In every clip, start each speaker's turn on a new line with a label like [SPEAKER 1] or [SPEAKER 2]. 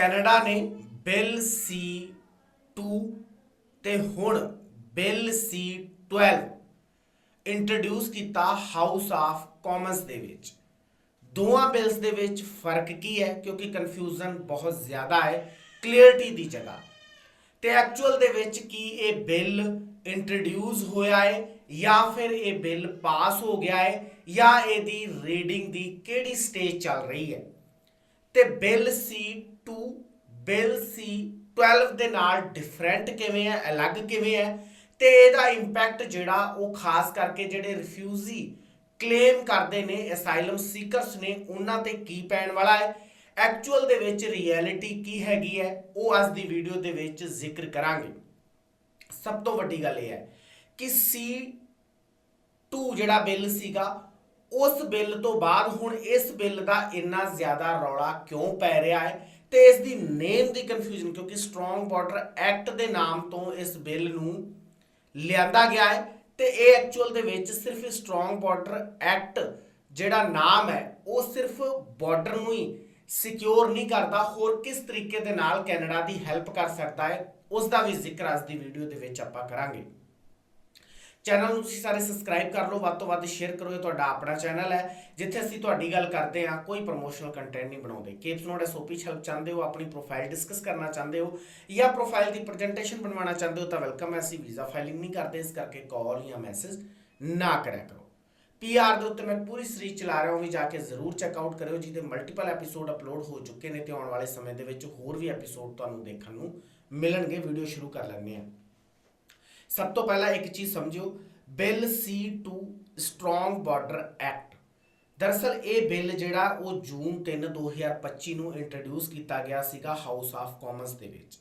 [SPEAKER 1] Canada ਨੇ bill ਸੀ 2 ਤੇ ਹੁਣ ਬਿੱਲ ਸੀ 12 ਇੰਟਰੋਡਿਊਸ ਕੀਤਾ ਹਾਊਸ ਆਫ ਕਾਮਨਸ ਦੇ ਵਿੱਚ। ਦੋਵਾਂ ਬਿਲਸ ਦੇ ਵਿੱਚ ਫ਼ਰਕ ਕੀ ਹੈ? ਕਿਉਂਕਿ ਕਨਫਿਊਜ਼ਨ ਬਹੁਤ ਜ਼ਿਆਦਾ ਹੈ ਕਲੀਅਰਟੀ ਦੀ ਜਗ੍ਹਾ। ਤੇ ਐਕਚੁਅਲ ਦੇ ਵਿੱਚ ਕੀ ਇਹ ਬਿੱਲ ਇੰਟਰੋਡਿਊਸ ਹੋਇਆ ਹੈ ਜਾਂ ਫਿਰ ਇਹ ਬਿੱਲ ਪਾਸ ਹੋ ਗਿਆ ਹੈ ਜਾਂ ਇਹਦੀ ਰੀਡਿੰਗ ਦੀ ਕਿਹੜੀ ਸਟੇਜ ਚੱਲ ਰਹੀ ਹੈ? ਤੇ ਬਿੱਲ ਸੀ 2 ਬਿੱਲ ਸੀ 12 ਦੇ ਨਾਲ ਡਿਫਰੈਂਟ ਕਿਵੇਂ ਹੈ, ਅਲੱਗ ਕਿਵੇਂ ਹੈ, ਤੇ ਇਹਦਾ ਇੰਪੈਕਟ ਜਿਹੜਾ ਉਹ ਖਾਸ ਕਰਕੇ ਜਿਹੜੇ ਰਿਫਿਊਜੀ ਕਲੇਮ ਕਰਦੇ ਨੇ ਅਸਾਈਲਮ ਸੀਕਰਸ ਨੇ, ਉਹਨਾਂ ਤੇ ਕੀ ਪੈਣ ਵਾਲਾ ਹੈ? ਐਕਚੁਅਲ ਦੇ ਵਿੱਚ ਰਿਐਲਿਟੀ ਕੀ ਹੈਗੀ ਹੈ, ਉਹ ਅੱਜ ਦੀ ਵੀਡੀਓ ਦੇ ਵਿੱਚ ਜ਼ਿਕਰ ਕਰਾਂਗੇ। ਸਭ ਤੋਂ ਵੱਡੀ ਗੱਲ ਇਹ ਹੈ ਕਿ ਸੀ 2 ਜਿਹੜਾ ਬਿੱਲ ਸੀਗਾ, ਉਸ ਬਿੱਲ ਤੋਂ ਬਾਅਦ ਹੁਣ ਇਸ ਬਿੱਲ ਦਾ ਇੰਨਾ ਜ਼ਿਆਦਾ ਰੌਲਾ ਕਿਉਂ ਪੈ ਰਿਹਾ ਹੈ? ਤੇ ਇਸ ਦੀ ਨੇਮ ਦੀ ਕਨਫਿਊਜ਼ਨ ਕਿਉਂਕਿ ਸਟਰੋਂਗ ਬਾਰਡਰ ਐਕਟ ਦੇ ਨਾਮ ਤੋਂ ਇਸ ਬਿੱਲ ਨੂੰ ਲਿਆਂਦਾ ਗਿਆ ਹੈ ਤੇ ਇਹ ਐਕਚੁਅਲ ਦੇ ਵਿੱਚ ਸਿਰਫ ਸਟਰੋਂਗ ਬਾਰਡਰ ਐਕਟ ਜਿਹੜਾ ਨਾਮ ਹੈ, ਉਹ ਸਿਰਫ ਬਾਰਡਰ ਨੂੰ ਹੀ ਸਿਕਿਉਰ ਨਹੀਂ ਕਰਦਾ, ਹੋਰ ਕਿਸ ਤਰੀਕੇ ਦੇ ਨਾਲ ਕੈਨੇਡਾ ਦੀ ਹੈਲਪ ਕਰ ਸਕਦਾ ਹੈ ਉਸ ਦਾ ਵੀ ਜ਼ਿਕਰ ਅੱਜ ਦੀ ਵੀਡੀਓ ਦੇ ਵਿੱਚ ਆਪਾਂ ਕਰਾਂਗੇ। ਚੈਨਲ ਨੂੰ ਤੁਸੀਂ ਸਾਰੇ ਸਬਸਕ੍ਰਾਈਬ ਕਰ ਲਓ, ਵੱਧ ਤੋਂ ਵੱਧ ਸ਼ੇਅਰ ਕਰੋ ਇਹ ਤੁਹਾਡਾ ਆਪਣਾ ਚੈਨਲ ਹੈ। ਜਿੱਥੇ ਅਸੀਂ ਤੁਹਾਡੀ ਗੱਲ ਕਰਦੇ ਹਾਂ, ਕੋਈ ਪ੍ਰੋਮੋਸ਼ਨਲ ਕੰਟੈਂਟ ਨਹੀਂ ਬਣਾਉਂਦੇ। ਕੇਪਸ ਨੋਟ ਐਸਓਪੀ ਹੈਲਪ ਚਾਹੁੰਦੇ ਹੋ, ਆਪਣੀ ਪ੍ਰੋਫਾਈਲ ਡਿਸਕਸ ਕਰਨਾ ਚਾਹੁੰਦੇ ਹੋ, ਜਾਂ ਪ੍ਰੋਫਾਈਲ ਦੀ ਪ੍ਰੈਜੈਂਟੇਸ਼ਨ ਬਣਵਾਉਣਾ ਚਾਹੁੰਦੇ ਹੋ, ਤਾਂ ਵੈਲਕਮ ਹੈ। ਅਸੀਂ ਵੀਜ਼ਾ ਫਾਈਲਿੰਗ ਨਹੀਂ ਕਰਦੇ, ਇਸ ਕਰਕੇ ਕਾਲ ਜਾਂ ਮੈਸੇਜ ਨਾ ਕਰਿਆ ਕਰੋ। ਪੀਆਰ ਦੇ ਉੱਤੇ ਮੈਂ ਪੂਰੀ ਸੀਰੀਜ਼ ਚਲਾ ਰਿਹਾ ਹਾਂ, ਵੀ ਜਾ ਕੇ ਜ਼ਰੂਰ ਚੈੱਕ ਆਊਟ ਕਰਿਓ, ਜਿਹਦੇ ਮਲਟੀਪਲ ਐਪੀਸੋਡ ਅਪਲੋਡ ਹੋ ਚੁੱਕੇ ਨੇ ਤੇ ਆਉਣ ਵਾਲੇ ਸਮੇਂ ਦੇ ਵਿੱਚ ਹੋਰ ਵੀ ਐਪੀਸੋਡ ਤੁਹਾਨੂੰ ਦੇਖਣ ਨੂੰ ਮਿਲਣਗੇ। ਵੀਡੀਓ ਸ਼ੁਰੂ ਕਰ ਲੈਂਦੇ ਹਾਂ। ਸਭ ਤੋਂ ਪਹਿਲਾਂ ਇੱਕ ਚੀਜ਼ ਸਮਝਿਓ, bill C2 strong border act. ਦਰਅਸਲ ਇਹ ਬਿੱਲ ਜਿਹੜਾ ਉਹ ਜੂਨ 3 2025 ਨੂੰ ਇੰਟਰੋਡਿਊਸ ਕੀਤਾ ਗਿਆ ਸੀਗਾ ਹਾਊਸ ਆਫ ਕਾਮਨਸ ਦੇ ਵਿੱਚ।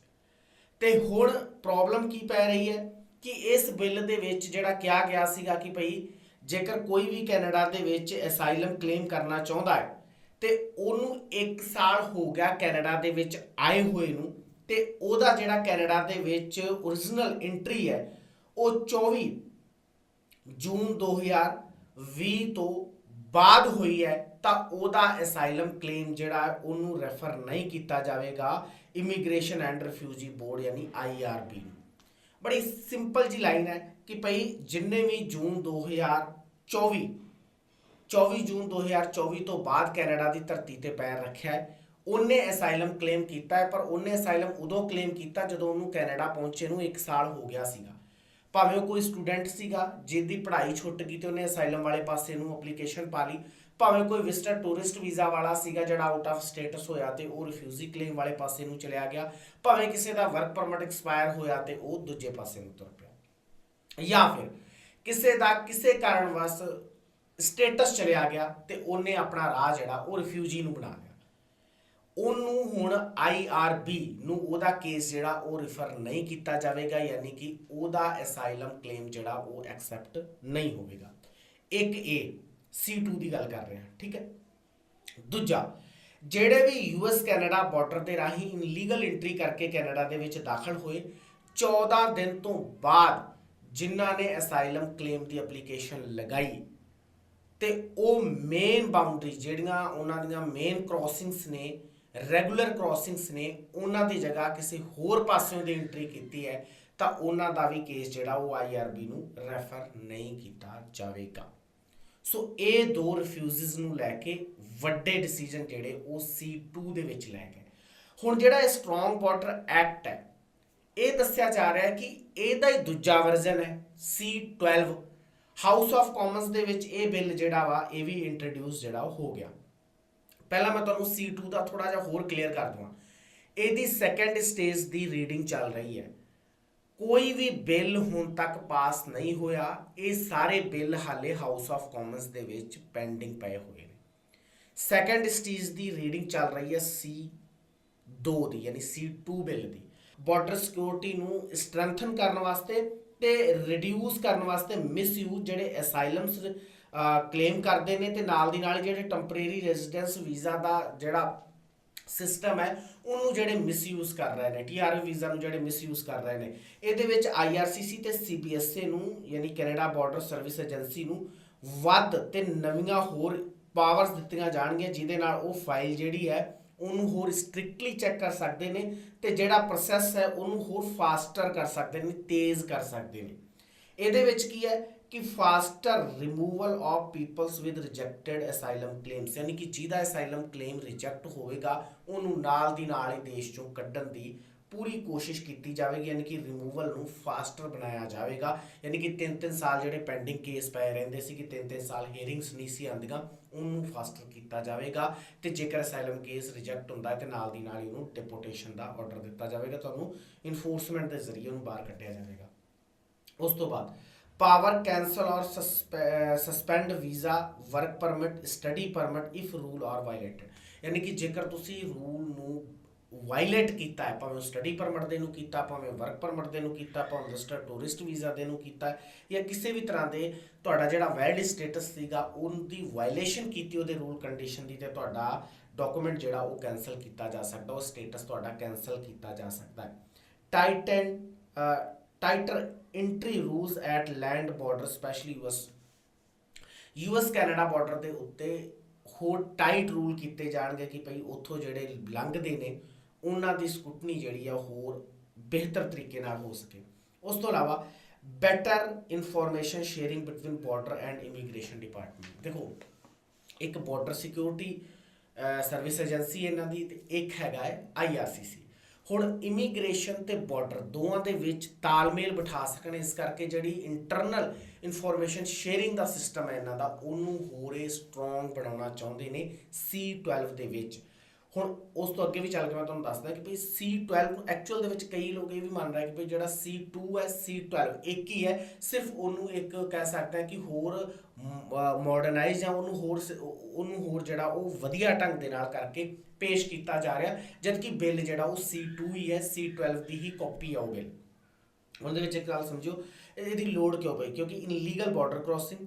[SPEAKER 1] ਤੇ ਹੁਣ ਪ੍ਰੋਬਲਮ ਕੀ ਪੈ ਰਹੀ ਹੈ ਕਿ ਇਸ ਬਿੱਲ ਦੇ ਵਿੱਚ ਜਿਹੜਾ ਕਿਹਾ ਗਿਆ ਸੀਗਾ ਕਿ ਭਈ ਜੇਕਰ ਕੋਈ ਵੀ ਕੈਨੇਡਾ ਦੇ ਵਿੱਚ ਅਸਾਈਲਮ ਕਲੇਮ ਕਰਨਾ ਚਾਹੁੰਦਾ ਹੈ, ਤੇ ਉਹਨੂੰ 1 ਸਾਲ ਹੋ ਗਿਆ ਕੈਨੇਡਾ ਦੇ ਵਿੱਚ ਆਏ ਹੋਏ ਨੂੰ, ਤੇ ਉਹਦਾ ਜਿਹੜਾ ਕੈਨੇਡਾ ਦੇ ਵਿੱਚ origignal ਐਂਟਰੀ ਹੈ ਉਹ 24 ਜੂਨ 2020 ਤੋਂ ਬਾਅਦ ਹੋਈ ਹੈ ਤਾਂ ਉਹਦਾ ਅਸਾਈਲਮ ਕਲੇਮ ਜਿਹੜਾ ਹੈ, ਉਹਨੂੰ ਰੈਫਰ ਨਹੀਂ ਕੀਤਾ ਜਾਵੇਗਾ ਇਮੀਗ੍ਰੇਸ਼ਨ ਐਂਡ ਰਿਫਿਊਜੀ ਬੋਰਡ ਯਾਨੀ ਆਈਆਰਬੀ ਨੂੰ। ਬੜੀ ਸਿੰਪਲ ਜੀ ਲਾਈਨ ਹੈ ਕਿ ਭਈ ਜਿੰਨੇ ਵੀ ਜੂਨ 2024 24 ਜੂਨ 2024 ਤੋਂ ਬਾਅਦ ਕੈਨੇਡਾ ਦੀ ਧਰਤੀ ਤੇ ਪੈਰ ਰੱਖਿਆ ਹੈ ਉਹਨੇ ਅਸਾਈਲਮ ਕਲੇਮ ਕੀਤਾ ਹੈ ਪਰ ਉਹਨੇ ਅਸਾਈਲਮ ਉਦੋਂ ਕਲੇਮ ਕੀਤਾ ਜਦੋਂ ਉਹਨੂੰ ਕੈਨੇਡਾ ਪਹੁੰਚੇ ਨੂੰ 1 ਸਾਲ ਹੋ ਗਿਆ ਸੀਗਾ। ਭਾਵੇਂ ਉਹ ਕੋਈ ਸਟੂਡੈਂਟ ਸੀਗਾ, ਜਿਹਦੀ ਪੜ੍ਹਾਈ ਛੁੱਟ ਗਈ ਤੇ ਉਹਨੇ ਅਸਾਈਲਮ ਵਾਲੇ ਪਾਸੇ ਨੂੰ ਐਪਲੀਕੇਸ਼ਨ ਪਾ ਲਈ। ਭਾਵੇਂ ਕੋਈ ਵਿਜ਼ਟਰ ਟੂਰਿਸਟ ਵੀਜ਼ਾ ਵਾਲਾ ਸੀਗਾ ਜਿਹੜਾ ਆਊਟ ਆਫ ਸਟੇਟਸ ਹੋਇਆ ਤੇ ਉਹ ਰਿਫਿਊਜੀ ਕਲੇਮ ਵਾਲੇ ਪਾਸੇ ਨੂੰ ਚਲਿਆ ਗਿਆ। ਭਾਵੇਂ ਕਿਸੇ ਦਾ ਵਰਕ ਪਰਮਿਟ ਐਕਸਪਾਇਰ ਹੋਇਆ ਤੇ ਉਹ ਦੂਜੇ ਪਾਸੇ ਨੂੰ ਤੁਰ ਪਿਆ। ਜਾਂ ਫਿਰ ਕਿਸੇ ਦਾ ਕਿਸੇ ਕਾਰਨ ਵਸ ਸਟੇਟਸ ਚਲਿਆ ਗਿਆ ਤੇ ਉਹਨੇ ਆਪਣਾ ਰਾਹ ਜਿਹੜਾ ਉਹ ਰਿਫਿਊਜੀ ਨੂੰ ਬਣਾ ਲਿਆ। ਉਹਨੂੰ ਹੁਣ IRB ਨੂੰ ਉਹਦਾ ਕੇਸ ਜਿਹੜਾ ਉਹ ਰਿਫਰ ਨਹੀਂ ਕੀਤਾ ਜਾਵੇਗਾ, ਯਾਨੀ ਕਿ ਉਹਦਾ ਅਸਾਈਲਮ ਕਲੇਮ ਜਿਹੜਾ ਉਹ ਐਕਸੈਪਟ ਨਹੀਂ ਹੋਵੇਗਾ। ਇੱਕ A C2 ਦੀ ਗੱਲ ਕਰ ਰਹੇ ਹਾਂ ਠੀਕ ਹੈ? ਦੂਜਾ, ਜਿਹੜੇ ਵੀ ਯੂਐਸ ਕੈਨੇਡਾ ਬਾਰਡਰ ਦੇ ਰਾਹੀਂ ਇਨਲੀਗਲ ਐਂਟਰੀ ਕਰਕੇ ਕੈਨੇਡਾ ਦੇ ਵਿੱਚ ਦਾਖਲ ਹੋਏ 14 ਦਿਨ ਤੋਂ ਬਾਅਦ ਜਿਨ੍ਹਾਂ ਨੇ ਅਸਾਈਲਮ ਕਲੇਮ ਦੀ ਐਪਲੀਕੇਸ਼ਨ ਲਗਾਈ, ਤੇ ਉਹ ਮੇਨ ਬਾਉਂਡਰੀ ਜਿਹੜੀਆਂ ਉਹਨਾਂ ਦੀਆਂ ਮੇਨ ਕ੍ਰਾਸਿੰਗਸ ਨੇ ਰੈਗੂਲਰ ਕ੍ਰਾਸਿੰਗਸ ਨੇ ਉਹਨਾਂ ਦੀ ਜਗ੍ਹਾ ਕਿਸੇ ਹੋਰ ਪਾਸਿਓਂ ਦੀ ਐਂਟਰੀ ਕੀਤੀ ਹੈ, ਤਾਂ ਉਹਨਾਂ ਦਾ ਵੀ ਕੇਸ ਜਿਹੜਾ ਉਹ ਆਈਆਰਬੀ ਨੂੰ ਰੈਫਰ ਨਹੀਂ ਕੀਤਾ ਜਾਵੇਗਾ। ਸੋ ਇਹ ਦੋ ਰਿਫਿਊਜ਼ਸ ਨੂੰ ਲੈ ਕੇ ਵੱਡੇ ਡਿਸੀਜਨ ਜਿਹੜੇ ਉਹ C2 ਦੇ ਵਿੱਚ ਲੈ ਗਏ। ਹੁਣ ਜਿਹੜਾ ਇਹ ਸਟਰੋਂਗ ਬਾਰਡਰ ਐਕਟ ਹੈ, ਇਹ ਦੱਸਿਆ ਜਾ ਰਿਹਾ ਹੈ ਕਿ ਇਹਦਾ ਹੀ ਦੂਜਾ ਵਰਜ਼ਨ ਹੈ C12 ਹਾਊਸ ਆਫ ਕਾਮਨਸ ਦੇ ਵਿੱਚ ਇਹ ਬਿੱਲ ਜਿਹੜਾ ਵਾ, ਇਹ ਵੀ ਇੰਟਰੋਡਿਊਸ ਜਿਹੜਾ ਉਹ ਹੋ ਗਿਆ। ਪਹਿਲਾਂ ਮੈਂ ਤੁਹਾਨੂੰ C2 ਦਾ ਥੋੜਾ ਜਿਹਾ ਹੋਰ ਕਲੀਅਰ ਕਰ ਦਵਾਂ। ਇਹਦੀ ਸੈਕੰਡ ਸਟੇਜ ਦੀ ਰੀਡਿੰਗ ਚੱਲ ਰਹੀ ਹੈ। ਕੋਈ ਵੀ ਬਿੱਲ ਹੁਣ ਤੱਕ ਪਾਸ ਨਹੀਂ ਹੋਇਆ, ਇਹ ਸਾਰੇ ਬਿੱਲ ਹਾਲੇ ਹਾਊਸ ਆਫ ਕਾਮਨਸ ਦੇ ਵਿੱਚ ਪੈਂਡਿੰਗ ਪਏ ਹੋਏ ਨੇ। ਸੈਕੰਡ ਸਟੇਜ ਦੀ ਰੀਡਿੰਗ ਚੱਲ ਰਹੀ ਹੈ ਸੀ C2 ਦੀ, ਯਾਨੀ ਸੀ C2 ਬਿੱਲ ਦੀ। ਬਾਰਡਰ ਸਿਕਿਉਰਿਟੀ ਨੂੰ ਸਟਰੈਂਥਨ ਕਰਨ ਵਾਸਤੇ ਤੇ ਰਿਡਿਊਸ ਕਰਨ ਵਾਸਤੇ ਮਿਸਯੂਜ਼ ਜਿਹੜੇ ਅਸਾਈਲਮਸ ਕਲੇਮ ਕਰਦੇ ਨੇ ਤੇ ਨਾਲ ਦੀ ਨਾਲ ਜਿਹੜੇ ਟੈਂਪਰੇਰੀ ਰੈਜ਼ੀਡੈਂਸ ਵੀਜ਼ਾ ਦਾ ਜਿਹੜਾ ਸਿਸਟਮ ਹੈ, ਉਹਨੂੰ ਜਿਹੜੇ ਮਿਸਯੂਜ਼ ਕਰ ਰਹੇ ਨੇ ਟੀਆਰ ਵੀਜ਼ਾ ਨੂੰ ਜਿਹੜੇ ਮਿਸਯੂਜ਼ ਕਰ ਰਹੇ ਨੇ, ਇਹਦੇ ਵਿੱਚ ਆਈਆਰਸੀਸੀ ਤੇ ਸੀਬੀਐਸਏ ਨੂੰ, ਯਾਨੀ ਕੈਨੇਡਾ ਬਾਰਡਰ ਸਰਵਿਸ ਏਜੰਸੀ ਨੂੰ ਵੱਧ ਤੇ ਨਵੀਆਂ ਹੋਰ ਪਾਵਰਸ ਦਿੱਤੀਆਂ ਜਾਣਗੀਆਂ, ਜਿਹਦੇ ਨਾਲ ਉਹ ਫਾਈਲ ਜਿਹੜੀ ਹੈ, ਉਹਨੂੰ ਹੋਰ ਸਟ੍ਰਿਕਟਲੀ ਚੈੱਕ ਕਰ ਸਕਦੇ ਨੇ ਤੇ ਜਿਹੜਾ ਪ੍ਰੋਸੈਸ ਹੈ, ਉਹਨੂੰ ਹੋਰ ਫਾਸਟਰ ਕਰ ਸਕਦੇ ਨੇ, ਤੇਜ਼ ਕਰ ਸਕਦੇ ਨੇ। ਇਹਦੇ ਵਿੱਚ ਕੀ ਹੈ ਕਿ faster removal of peoples with rejected asylum claims ਯਾਨੀ ਕਿ ਜਿਹਦਾ ਅਸਾਈਲਮ ਕਲੇਮ ਰਿਜੈਕਟ ਹੋਵੇਗਾ, ਉਹਨੂੰ ਨਾਲ ਦੀ ਨਾਲ ਹੀ ਦੇਸ਼ ਚੋਂ ਕੱਢਣ ਦੀ ਪੂਰੀ ਕੋਸ਼ਿਸ਼ ਕੀਤੀ ਜਾਵੇਗੀ, ਯਾਨੀ ਕਿ ਰਿਮੂਵਲ ਨੂੰ ਫਾਸਟਰ ਬਣਾਇਆ ਜਾਵੇਗਾ। ਯਾਨੀ ਕਿ 3-3 ਸਾਲ ਜਿਹੜੇ ਪੈਂਡਿੰਗ ਕੇਸ ਪਏ ਰਹਿੰਦੇ ਸੀ, ਕਿ 3-3 ਸਾਲ ਹੀਅਰਿੰਗਸ ਨਹੀਂ ਸੀ ਆਉਂਦੀਆਂ, ਉਹਨੂੰ ਫਾਸਟਰ ਕੀਤਾ ਜਾਵੇਗਾ ਤੇ ਜੇਕਰ ਅਸਾਈਲਮ ਕੇਸ ਰਿਜੈਕਟ ਹੁੰਦਾ ਹੈ ਤੇ ਨਾਲ ਦੀ ਨਾਲ ਹੀ ਉਹਨੂੰ ਡਿਪੋਰਟੇਸ਼ਨ ਦਾ ਆਰਡਰ ਦਿੱਤਾ ਜਾਵੇਗਾ, ਤੁਹਾਨੂੰ ਇਨਫੋਰਸਮੈਂਟ ਦੇ ਜ਼ਰੀਏ ਉਹਨੂੰ ਬਾਹਰ ਕੱਢਿਆ ਜਾਵੇਗਾ। ਉਸ ਤੋਂ ਬਾਅਦ power cancel or suspend visa work permit study permit if rule are violated ਯਾਨੀ ਕਿ ਜੇਕਰ ਤੁਸੀਂ ਰੂਲ ਨੂੰ ਵਾਇਲੇਟ ਕੀਤਾ ਹੈ, ਭਾਵੇਂ ਸਟੱਡੀ ਪਰਮਿਟ ਦੇ ਨੂੰ ਕੀਤਾ, ਭਾਵੇਂ ਵਰਕ ਪਰਮਿਟ ਦੇ ਨੂੰ ਕੀਤਾ, ਭਾਵੇਂ ਰਜਿਸਟਰ ਟੂਰਿਸਟ ਵੀਜ਼ਾ ਦੇ ਨੂੰ ਕੀਤਾ ਜਾਂ ਕਿਸੇ ਵੀ ਤਰ੍ਹਾਂ ਦੇ ਤੁਹਾਡਾ ਜਿਹੜਾ ਵੈਲਿਡ ਸਟੇਟਸ ਸੀਗਾ, ਉਹਦੀ ਵਾਇਲੇਸ਼ਨ ਕੀਤੀ, ਉਹਦੇ ਰੂਲ ਕੰਡੀਸ਼ਨ ਦੀ, ਤੇ ਤੁਹਾਡਾ ਡਾਕੂਮੈਂਟ ਜਿਹੜਾ ਉਹ ਕੈਨਸਲ ਕੀਤਾ ਜਾ ਸਕਦਾ, ਉਹ ਸਟੇਟਸ ਤੁਹਾਡਾ ਕੈਨਸਲ ਕੀਤਾ ਜਾ ਸਕਦਾ ਹੈ। Tighten tighter entry rules at land border specially US US Canada border ਦੇ ਉੱਤੇ ਹੋਰ ਟਾਈਟ ਰੂਲ ਕੀਤੇ ਜਾਣਗੇ ਕਿ ਭਈ ਉੱਥੋਂ ਜਿਹੜੇ ਲੰਘਦੇ ਨੇ, ਉਹਨਾਂ ਦੀ ਸਕੂਟਨੀ ਜਿਹੜੀ ਆ ਹੋਰ ਬਿਹਤਰ ਤਰੀਕੇ ਨਾਲ ਹੋ ਸਕੇ। ਉਸ ਤੋਂ ਇਲਾਵਾ better information sharing between border and immigration department ਦੇਖੋ, ਇੱਕ ਬਾਰਡਰ ਸਿਕਿਉਰਿਟੀ ਸਰਵਿਸ ਏਜੰਸੀ ਇਹਨਾਂ ਦੀ ਤੇ ਇੱਕ ਹੈਗਾ ਹੈ ਆਈਆਰਸੀਸੀ ਹੁਣ ਇਮੀਗ੍ਰੇਸ਼ਨ ਤੇ ਬਾਰਡਰ ਦੋਵਾਂ ਦੇ ਵਿੱਚ ਤਾਲਮੇਲ ਬਿਠਾ ਸਕਣ ਇਸ ਕਰਕੇ ਜਿਹੜੀ ਇੰਟਰਨਲ ਇਨਫੋਰਮੇਸ਼ਨ ਸ਼ੇਅਰਿੰਗ ਦਾ ਸਿਸਟਮ ਹੈ ਇਹਨਾਂ ਦਾ, ਉਹਨੂੰ ਹੋਰੇ ਸਟਰੋਂਗ ਬਣਾਉਣਾ ਚਾਹੁੰਦੇ ਨੇ C12 ਦੇ ਵਿੱਚ। ਹੁਣ ਉਸ ਤੋਂ ਅੱਗੇ ਵੀ ਚੱਲ ਕੇ ਮੈਂ ਤੁਹਾਨੂੰ ਦੱਸਦਾ ਕਿ ਭਈ C12 ਨੂੰ ਐਕਚੁਅਲ ਦੇ ਵਿੱਚ ਕਈ ਲੋਕ ਇਹ ਵੀ ਮੰਨ ਰਹੇ ਕਿ ਭਈ ਜਿਹੜਾ C2 ਹੈ C12 ਇੱਕ ਹੀ ਹੈ, ਸਿਰਫ ਉਹਨੂੰ ਇੱਕ ਕਹਿ ਸਕਦੇ ਹਾਂ ਕਿ ਹੋਰ ਮਾਡਰਨਾਈਜ਼ ਜਾਂ ਉਹਨੂੰ ਹੋਰ ਸ- ਉਹਨੂੰ ਹੋਰ ਜਿਹੜਾ ਉਹ ਵਧੀਆ ਢੰਗ ਦੇ ਨਾਲ ਕਰਕੇ ਪੇਸ਼ ਕੀਤਾ ਜਾ ਰਿਹਾ, ਜਦਕਿ ਬਿੱਲ ਜਿਹੜਾ ਉਹ C2 ਹੀ ਹੈ C12 ਦੀ ਹੀ ਕਾਪੀ ਆ ਉਹ ਬਿੱਲ। ਉਹਦੇ ਵਿੱਚ ਇੱਕ ਗੱਲ ਸਮਝਿਓ, ਇਹਦੀ ਲੋੜ ਕਿਉਂ ਪਈ? ਕਿਉਂਕਿ ਇਨਲੀਗਲ ਬਾਰਡਰ ਕ੍ਰਾਸਿੰਗ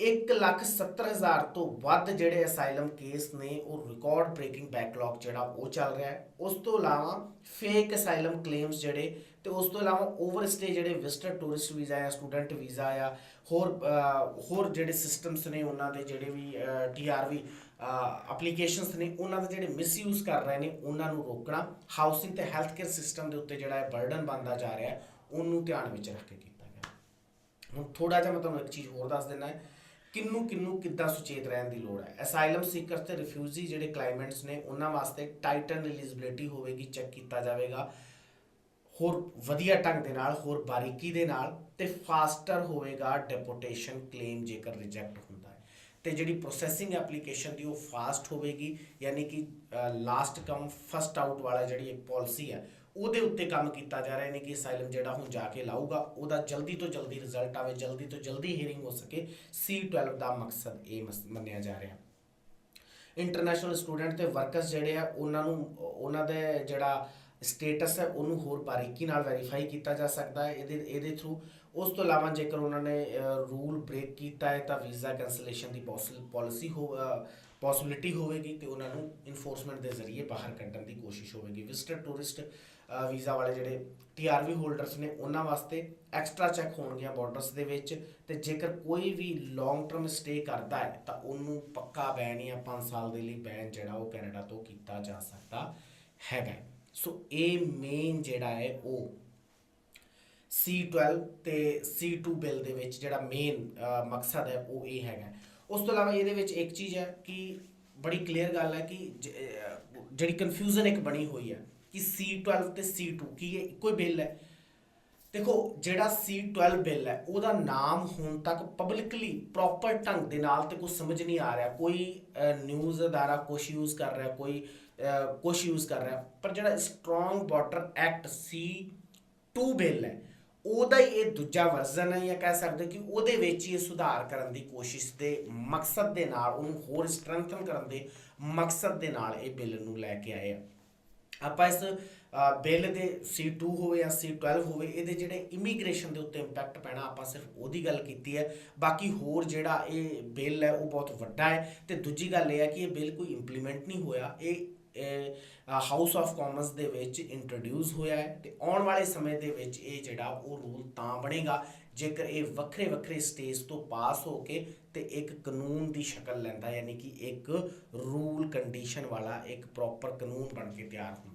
[SPEAKER 1] 170000 ਤੋਂ ਵੱਧ ਜਿਹੜੇ ਅਸਾਈਲਮ ਕੇਸ ਨੇ, ਉਹ ਰਿਕਾਰਡ ਬ੍ਰੇਕਿੰਗ ਬੈਕਲੌਗ ਜਿਹੜਾ ਉਹ ਚੱਲ ਰਿਹਾ ਹੈ। ਉਸ ਤੋਂ ਇਲਾਵਾ ਫੇਕ ਅਸਾਈਲਮ ਕਲੇਮਸ ਜਿਹੜੇ ਤੇ ਉਸ ਤੋਂ ਇਲਾਵਾ ਓਵਰਸਟੇ ਜਿਹੜੇ ਵਿਜ਼ਟਰ ਟੂਰਿਸਟ ਵੀਜ਼ਾ ਜਾਂ ਸਟੂਡੈਂਟ ਵੀਜ਼ਾ ਜਾਂ ਹੋਰ ਹੋਰ ਜਿਹੜੇ ਸਿਸਟਮਸ ਨੇ ਉਹਨਾਂ ਦੇ ਜਿਹੜੇ ਵੀ ਟੀਆਰਵੀ ਐਪਲੀਕੇਸ਼ਨਸ ਨੇ, ਉਹਨਾਂ ਦੇ ਜਿਹੜੇ ਮਿਸਯੂਜ਼ ਕਰ ਰਹੇ ਨੇ, ਉਹਨਾਂ ਨੂੰ ਰੋਕਣਾ ਹਾਊਸਿੰਗ ਤੇ ਹੈਲਥ ਕੇਅਰ ਸਿਸਟਮ ਦੇ ਉੱਤੇ ਜਿਹੜਾ ਹੈ ਬਰਡਨ ਬਣਦਾ ਜਾ ਰਿਹਾ ਹੈ, ਉਹਨੂੰ ਧਿਆਨ ਵਿੱਚ ਰੱਖ ਕੇ ਕੀਤਾ ਗਿਆ। ਹੁਣ ਥੋੜਾ ਜਿਹਾ ਮੈਂ ਤੁਹਾਨੂੰ ਇੱਕ ਚੀਜ਼ ਹੋਰ ਦੱਸ ਦਿੰਦਾ ਹੈ। ਕਿੰਨੂੰ ਕਿੰਨੂੰ ਕਿੱਦਾਂ ਸੁਚੇਤ ਰਹਿਣ ਦੀ ਲੋੜ ਹੈ? ਅਸਾਈਲਮ ਸੀਕਰਸ ਤੇ ਰਿਫਿਊਜੀ ਜਿਹੜੇ ਕਲਾਈਮੈਂਟਸ ਨੇ, ਉਹਨਾਂ ਵਾਸਤੇ ਟਾਈਟਨ ਐਲੀਜੀਬਿਲਿਟੀ ਹੋਵੇਗੀ ਚੈੱਕ ਕੀਤਾ ਜਾਵੇਗਾ। ਹੋਰ ਵਧੀਆ ਢੰਗ ਦੇ ਨਾਲ, ਹੋਰ ਬਾਰੀਕੀ ਦੇ ਨਾਲ ਤੇ ਫਾਸਟਰ ਹੋਵੇਗਾ ਡੈਪੋਟੇਸ਼ਨ ਕਲੇਮ ਜੇਕਰ ਰਿਜੈਕਟ ਹੁੰਦਾ ਹੈ। ਤੇ ਜਿਹੜੀ ਪ੍ਰੋਸੈਸਿੰਗ ਐਪਲੀਕੇਸ਼ਨ ਦੀ ਉਹ ਫਾਸਟ ਹੋਵੇਗੀ, ਯਾਨੀ ਕਿ ਲਾਸਟ ਕਮ ਫਸਟ ਆਊਟ ਵਾਲਾ ਜਿਹੜੀ ਇੱਕ ਪਾਲਿਸੀ ਹੈ ਉਹਦੇ ਉੱਤੇ ਕੰਮ ਕੀਤਾ ਜਾ ਰਿਹਾ ਨੇ ਕਿ ਅਸਾਈਲਮ ਜਿਹੜਾ ਹੁਣ ਜਾ ਕੇ ਲਾਊਗਾ, ਉਹਦਾ ਜਲਦੀ ਤੋਂ ਜਲਦੀ ਰਿਜ਼ਲਟ ਆਵੇ, ਜਲਦੀ ਤੋਂ ਜਲਦੀ ਹੀਅਰਿੰਗ ਹੋ ਸਕੇ C12 ਦਾ ਮਕਸਦ ਇਹ ਮਸ- ਮੰਨਿਆ ਜਾ ਰਿਹਾ। ਇੰਟਰਨੈਸ਼ਨਲ ਸਟੂਡੈਂਟ ਤੇ ਵਰਕਰਸ ਜਿਹੜੇ ਆ, ਉਹਨਾਂ ਨੂੰ, ਉਹਨਾਂ ਦੇ ਜਿਹੜਾ ਸਟੇਟਸ ਹੈ, ਉਹਨੂੰ ਹੋਰ ਬਾਰੀਕੀ ਨਾਲ ਵੈਰੀਫਾਈ ਕੀਤਾ ਜਾ ਸਕਦਾ ਹੈ। ਇਹਦੇ ਇਹਦੇ ਥਰੂ ਉਸ ਤੋਂ ਇਲਾਵਾ ਜੇਕਰ ਉਹਨਾਂ ਨੇ ਰੂਲ ਬ੍ਰੇਕ ਕੀਤਾ ਹੈ, ਤਾਂ ਵੀਜ਼ਾ ਕੈਂਸਲੇਸ਼ਨ ਦੀ ਪੋਲਿਸੀ ਹੋ ਪੋਸਿਬਿਲਿਟੀ ਹੋਵੇਗੀ ਤੇ ਉਹਨਾਂ ਨੂੰ ਇਨਫੋਰਸਮੈਂਟ ਦੇ ਜ਼ਰੀਏ ਬਾਹਰ ਕੱਢਣ ਦੀ ਕੋਸ਼ਿਸ਼ ਹੋਵੇਗੀ। ਵਿਜ਼ਟਰ ਟੂਰਿਸਟ ਵੀਜ਼ਾ ਵਾਲੇ ਜਿਹੜੇ ਟੀਆਰਵੀ ਹੋਲਡਰਸ ਨੇ, ਉਹਨਾਂ ਵਾਸਤੇ ਐਕਸਟਰਾ ਚੈੱਕ ਹੋਣਗੀਆਂ ਬਾਰਡਰਸ ਦੇ ਵਿੱਚ ਤੇ ਜੇਕਰ ਕੋਈ ਵੀ ਲੌਂਗ ਟਰਮ ਸਟੇ ਕਰਦਾ ਹੈ, ਤਾਂ ਉਹਨੂੰ ਪੱਕਾ ਬੈਨ ਜਾਂ 5 ਸਾਲ ਦੇ ਲਈ ਬੈਨ ਜਿਹੜਾ ਉਹ ਕੈਨੇਡਾ ਤੋਂ ਕੀਤਾ ਜਾ ਸਕਦਾ ਹੈਗਾ। ਸੋ ਇਹ ਮੇਨ ਜਿਹੜਾ ਹੈ ਉਹ C12 ਤੇ C2 ਬਿੱਲ ਦੇ ਵਿੱਚ ਜਿਹੜਾ ਮੇਨ ਮਕਸਦ ਹੈ, ਉਹ ਇਹ ਹੈਗਾ। ਉਸ ਤੋਂ ਇਲਾਵਾ ਇਹਦੇ ਵਿੱਚ ਇੱਕ ਚੀਜ਼ ਹੈ ਕਿ ਬੜੀ ਕਲੀਅਰ ਗੱਲ ਹੈ ਕਿ ਜਿਹੜੀ ਕਨਫਿਊਜ਼ਨ ਇੱਕ ਬਣੀ ਹੋਈ ਹੈ ਕਿ C12 ਤੇ C2 ਕੀ ਇਹ ਇੱਕੋ ਹੀ ਬਿੱਲ ਹੈ। ਦੇਖੋ, ਜਿਹੜਾ C12 ਬਿੱਲ ਹੈ, ਉਹਦਾ ਨਾਮ ਹੁਣ ਤੱਕ ਪਬਲਿਕਲੀ ਪ੍ਰੋਪਰ ਢੰਗ ਦੇ ਨਾਲ ਤੇ ਕੁਝ ਸਮਝ ਨਹੀਂ ਆ ਰਿਹਾ। ਕੋਈ ਨਿਊਜ਼ ਅਦਾਰਾ ਕੁਛ ਯੂਜ਼ ਕਰ ਰਿਹਾ, ਕੋਈ ਕੁਛ ਯੂਜ਼ ਕਰ ਰਿਹਾ, ਪਰ ਜਿਹੜਾ strong water act C2 bill ਹੈ ਉਹਦਾ ਹੀ ਇਹ ਦੂਜਾ ਵਰਜ਼ਨ ਹੈ ਜਾਂ ਕਹਿ ਸਕਦੇ ਕਿ ਉਹਦੇ ਵਿੱਚ ਹੀ ਇਹ ਸੁਧਾਰ ਕਰਨ ਦੀ ਕੋਸ਼ਿਸ਼ ਦੇ ਮਕਸਦ ਦੇ ਨਾਲ, ਉਹਨੂੰ ਹੋਰ ਸਟਰੈਂਥਨ ਕਰਨ ਦੇ ਮਕਸਦ ਦੇ ਨਾਲ ਇਹ ਬਿੱਲ ਨੂੰ ਲੈ ਕੇ ਆਏ ਆ। ਆਪਾਂ ਇਸ ਬਿੱਲ ਦੇ C2 ਹੋਵੇ ਜਾਂ C12 ਹੋਵੇ, ਇਹਦੇ ਜਿਹੜੇ ਇਮੀਗ੍ਰੇਸ਼ਨ ਦੇ ਉੱਤੇ ਇੰਪੈਕਟ ਪੈਣਾ ਆਪਾਂ ਸਿਰਫ ਉਹਦੀ ਗੱਲ ਕੀਤੀ ਹੈ। ਬਾਕੀ ਹੋਰ ਜਿਹੜਾ ਇਹ ਬਿੱਲ ਹੈ, ਉਹ ਬਹੁਤ ਵੱਡਾ ਹੈ। ਤੇ ਦੂਜੀ ਗੱਲ ਇਹ ਹੈ ਕਿ ਇਹ ਬਿੱਲ ਕੋਈ ਇੰਪਲੀਮੈਂਟ ਨਹੀਂ ਹੋਇਆ। ਇਹ ਹਾਊਸ ਆਫ ਕਾਮਨਸ ਦੇ ਵਿੱਚ ਇੰਟਰੋਡਿਊਸ ਹੋਇਆ ਹੈ ਤੇ ਆਉਣ ਵਾਲੇ ਸਮੇਂ ਦੇ ਵਿੱਚ ਇਹ ਜਿਹੜਾ ਉਹ ਰੂਲ ਤਾਂ ਬਣੇਗਾ, ਜੇਕਰ ਇਹ ਵੱਖਰੇ ਵੱਖਰੇ ਸਟੇਜ ਤੋਂ ਪਾਸ ਹੋ ਕੇ ਤੇ ਇੱਕ ਕਾਨੂੰਨ ਦੀ ਸ਼ਕਲ ਲੈਂਦਾ ਯਾਨੀ ਕਿ ਇੱਕ ਰੂਲ ਕੰਡੀਸ਼ਨ ਵਾਲਾ, ਇੱਕ ਪ੍ਰੋਪਰ ਕਾਨੂੰਨ ਬਣ ਕੇ ਤਿਆਰ ਹੁੰਦਾ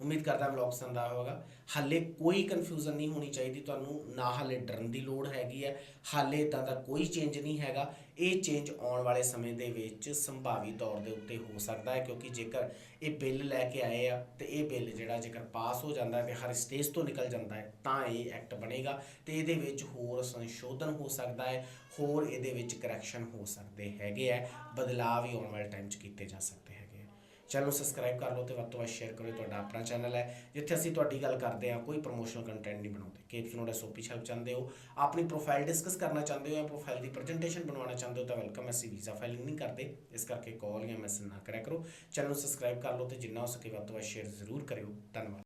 [SPEAKER 1] ਉਮੀਦ ਕਰਦਾ ਵਲੌਗ ਪਸੰਦ ਆਇਆ ਹੋਵੇਗਾ। ਹਾਲੇ ਕੋਈ ਕਨਫਿਊਜ਼ਨ ਨਹੀਂ ਹੋਣੀ ਚਾਹੀਦੀ, ਤੁਹਾਨੂੰ ਨਾ ਹਾਲੇ ਡਰਨ ਦੀ ਲੋੜ ਹੈਗੀ ਹੈ, ਹਾਲੇ ਤਾਂ ਦਾ ਕੋਈ ਚੇਂਜ ਨਹੀਂ ਹੈਗਾ। ਇਹ ਚੇਂਜ ਆਉਣ ਵਾਲੇ ਸਮੇਂ ਦੇ ਵਿੱਚ ਸੰਭਾਵੀ ਤੌਰ ਦੇ ਉੱਤੇ ਹੋ ਸਕਦਾ ਹੈ, ਕਿਉਂਕਿ ਜੇਕਰ ਇਹ ਬਿੱਲ ਲੈ ਕੇ ਆਏ ਆ ਤੇ ਇਹ ਬਿੱਲ ਜਿਹੜਾ ਜੇਕਰ ਪਾਸ ਹੋ ਜਾਂਦਾ ਹੈ ਤੇ ਹਰ ਸਟੇਜ ਤੋਂ ਨਿਕਲ ਜਾਂਦਾ ਹੈ, ਤਾਂ ਇਹ ਐਕਟ ਬਣੇਗਾ ਤੇ ਇਹਦੇ ਵਿੱਚ ਹੋਰ ਸੰਸ਼ੋਧਨ ਹੋ ਸਕਦਾ ਹੈ, ਹੋਰ ਇਹਦੇ ਵਿੱਚ ਕਰੈਕਸ਼ਨ ਹੋ ਸਕਦੇ ਹੈਗੇ ਆ ਬਦਲਾਅ ਵੀ ਆਉਣ ਵਾਲੇ ਟਾਈਮ 'ਚ ਕੀਤੇ ਜਾ ਸਕਦੇ ਚੈਨਲ ਨੂੰ ਸਬਸਕ੍ਰਾਈਬ ਕਰ ਲਓ ਤੇ ਵੱਧ ਤੋਂ ਵੱਧ ਸ਼ੇਅਰ ਕਰੋ ਇਹ ਤੁਹਾਡਾ ਆਪਣਾ ਚੈਨਲ ਹੈ, ਜਿੱਥੇ ਅਸੀਂ ਤੁਹਾਡੀ ਗੱਲ ਕਰਦੇ ਹਾਂ, ਕੋਈ ਪ੍ਰੋਮੋਸ਼ਨਲ ਕੰਟੈਂਟ ਨਹੀਂ ਬਣਾਉਂਦੇ। ਕੇਪਸ ਨੋਟ ਐਸਓਪੀ ਹੈਲਪ ਚਾਹੁੰਦੇ ਹੋ, ਆਪਣੀ ਪ੍ਰੋਫਾਈਲ ਡਿਸਕਸ ਕਰਨਾ ਚਾਹੁੰਦੇ ਹੋ ਜਾਂ ਪ੍ਰੋਫਾਈਲ ਦੀ ਪ੍ਰੈਜੈਂਟੇਸ਼ਨ ਬਣਵਾਉਣਾ ਚਾਹੁੰਦੇ ਹੋ ਤਾਂ ਵੈਲਕਮ ਅਸੀਂ ਵੀਜ਼ਾ ਫਾਈਲਿੰਗ ਨਹੀਂ ਕਰਦੇ। ਇਸ ਕਰਕੇ ਕਾਲ ਜਾਂ ਮੈਸੇਜ ਨਾ ਕਰਿਆ ਕਰੋ। ਚੈਨਲ ਨੂੰ ਸਬਸਕ੍ਰਾਈਬ ਕਰ ਲਓ ਤੇ ਜਿੰਨਾ ਹੋ ਸਕੇ ਵੱਧ ਤੋਂ ਵੱਧ ਸ਼ੇਅਰ ਜ਼ਰੂਰ ਕਰਿਓ। ਧੰਨਵਾਦ।